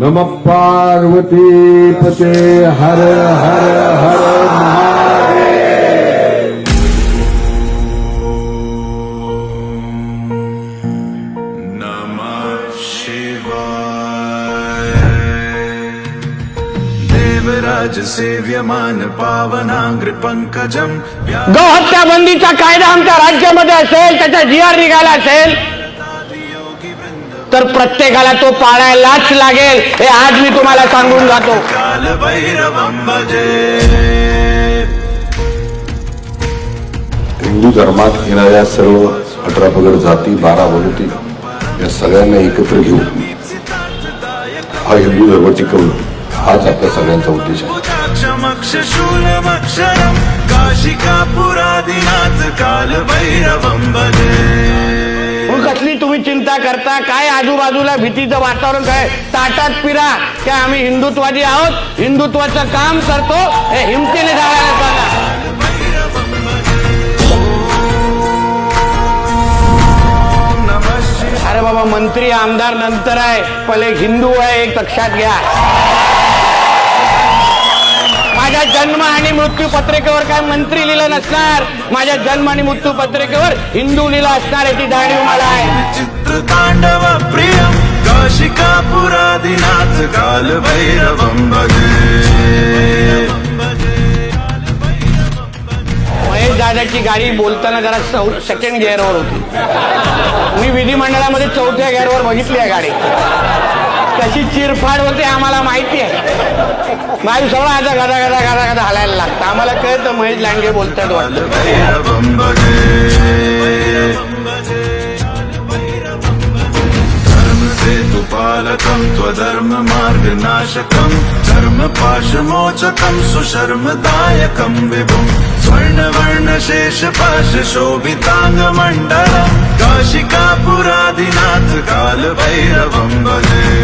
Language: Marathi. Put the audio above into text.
नम पार्वती पते हर हर हर नमः सेव्यमान पावनाग्र पंकजम गोहत्या बंदीचा कायदा आमच्या राज्यामध्ये असेल त्याचा जीआर निघाला असेल तर प्रत्येकाला तो पाळायलाच लागेल. हे आज मी तुम्हाला सांगून जातो. काल भैरवं भजे. हिंदू धर्मात येणाऱ्या सर्व अठरा पगड जाती बारा वनुती या सगळ्यांना एकत्र घेऊन हा हिंदू धर्म टिकवणं हाच आपल्या सगळ्यांचा उद्देश आहे. क्षमक्षशूलमक्षरम् काशिकापुरादिनाथ काल भैरवं करता काय? आजूबाजूला भीतीचं वातावरण काय? ताटात पिरा. की आम्ही हिंदुत्वादी आहोत? हिंदुत्वाचं काम करतो? हे हिमतीने जायला अरे बाबा मंत्री आमदार नंतर आहे. पहिले एक हिंदू आहे एक लक्षात घ्या. माझ्या जन्म आणि मृत्यू पत्रिकेवर काय मंत्री लिहिलं नसणार? माझ्या जन्म आणि मृत्यू पत्रिकेवर हिंदू लिहिलं असणार याची जाणीव मला आहे. काशिकापुरादिनाथ काल भैरवं महेश दादाची गाडी बोलताना जरा चौ सेकंड गिअरवर होती. मी विधिमंडळामध्ये चौथ्या गिअरवर बघितली आहे गाडी. कशी चिरफाड होते आम्हाला माहिती आहे. माझी सगळं आता गदा गदा गदा गदा हलायला लागतं. आम्हाला कळतं महेश लांडगे बोलतात वाटतं. काल भैरवं धर्म त्वधर्म मार्गनाशकं धर्म पाशमोचकं सुशर्मदायकं विभुं स्वर्णवर्णशेष पाश शोभिताङ्गमण्डलम् काशिकापुरादिनाथ काल भजे।